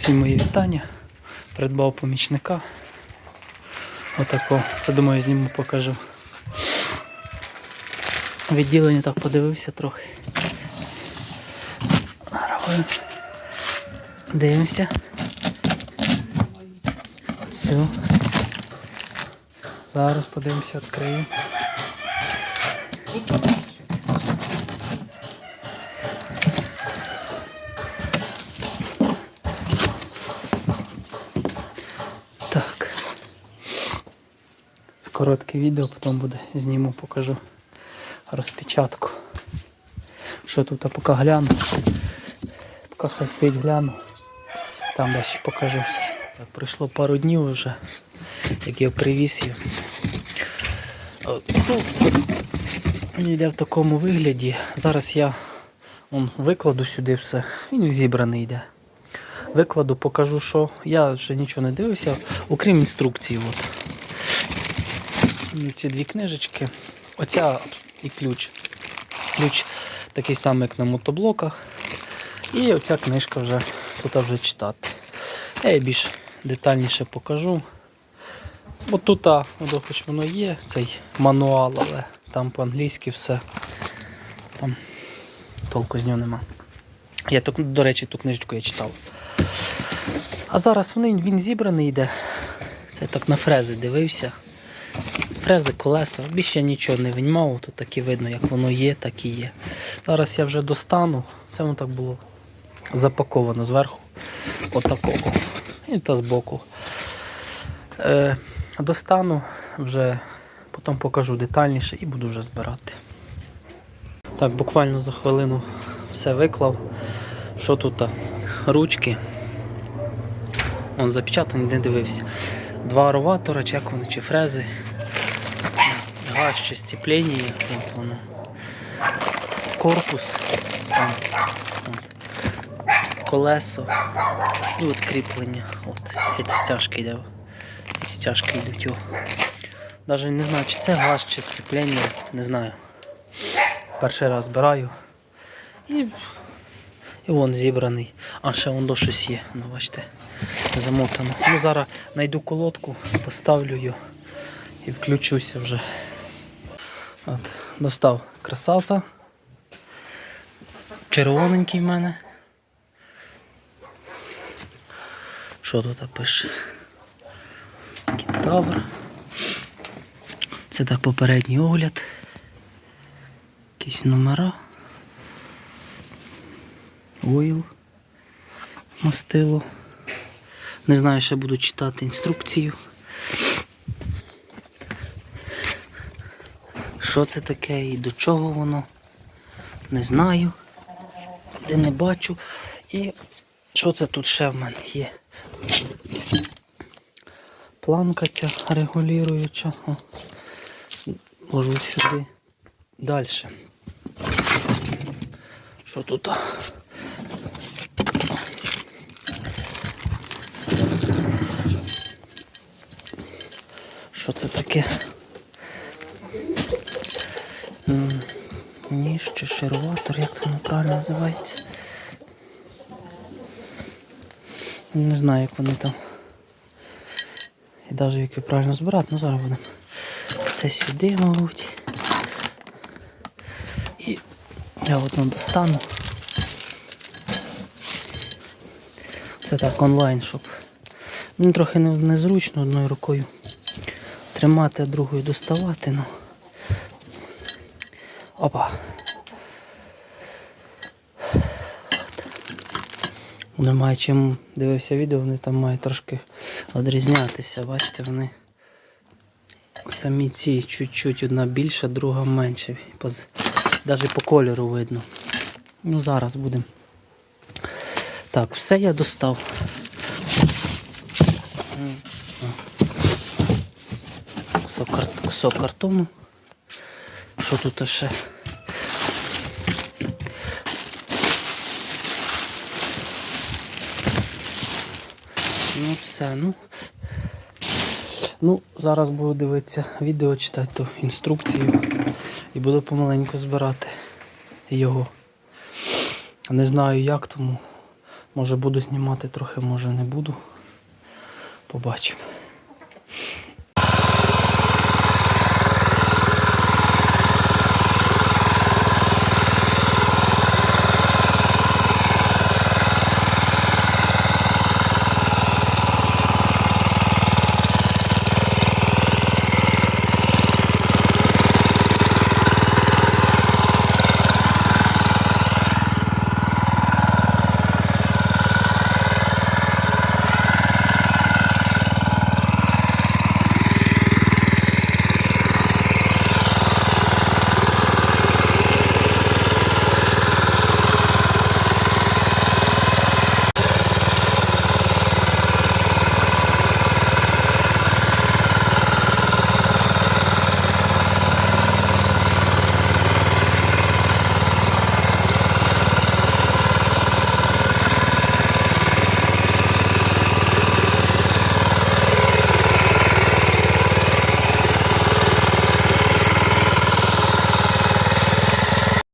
Всім мої вітання. Придбав помічника. Отако. Це думаю зніму покажу. Відділення так подивився трохи. Дивимося. Все. Зараз подивимося, відкриємо. Коротке відео, потім буде зніму, покажу розпечатку. Що тут, а поки гляну. Поки хай стоїть гляну. Там далі покажу все. Так, пройшло пару днів вже, як я привіз її. Він йде в такому вигляді. Зараз я он, викладу сюди все. Він зібраний йде. Викладу, покажу, що я вже нічого не дивився, окрім інструкції. От. І Ці дві книжечки. Оця і ключ. Ключ такий самий, як на мотоблоках. І оця книжка вже тут вже читати. Я її більш детальніше покажу. Бо тут, хоч воно є, цей мануал, але там по-англійськи все. Там толку з нього нема. Я, до речі, ту книжечку я читав. А зараз він, він зібраний йде. Це так на фрези дивився. Фрези, колеса, більше нічого не виймав, тут так і видно, як воно є, так і є. Зараз я вже достану. Це воно так було запаковано зверху. Отакого. І та збоку. Е, достану вже, потім покажу детальніше і буду вже збирати. Так, буквально за хвилину все виклав. Що тут? Ручки. Он запечатаний, не дивився. Два ароватора, чи як вони, чи фрези. Газ чи сцеплення, от воно. Корпус сам. От. Колесо. І от кріплення. От, стяжки йде. Стяжки йдуть. Навіть не знаю, чи це газ, чи сцеплення, не знаю. Перший раз збираю. І, і вон зібраний. А ще вон до щось є. Ну, бачите, замотано. Ну, зараз знайду колодку, поставлю її і включуся вже. От, достав красавця. Червоненький в мене. Що тут пише? Кентавр. Це так попередній огляд. Якісь номера. Ойл. Мастило. Не знаю, ще буду читати інструкцію. Що це таке і до чого воно? Не знаю. Де не бачу. І що це тут ще в мене є? Планка ця регулююча. О, Ложу сюди. Далі. Що тут? Що це таке? Ніж чи шерватор, як воно правильно називається? Не знаю, як вони там. І навіть як її правильно збирати, ну зараз будемо. Це сюди, мабуть. І я одну достану. Це так онлайн, щоб. Ну, трохи незручно одною рукою тримати, а другою доставати, ну. Опа. Немає чим дивився відео, вони там мають трошки відрізнятися. Бачите, вони самі ці чуть-чуть одна більша, друга менша. Навіть по кольору видно. Ну зараз будемо. Так, все я достав. Кусок, картону. Що тут ще? Ну все, ну. Ну, зараз буду дивитися відео, читати ту інструкцію і буду помаленьку збирати його. Не знаю як тому. Може буду знімати трохи, може не буду. Побачимо.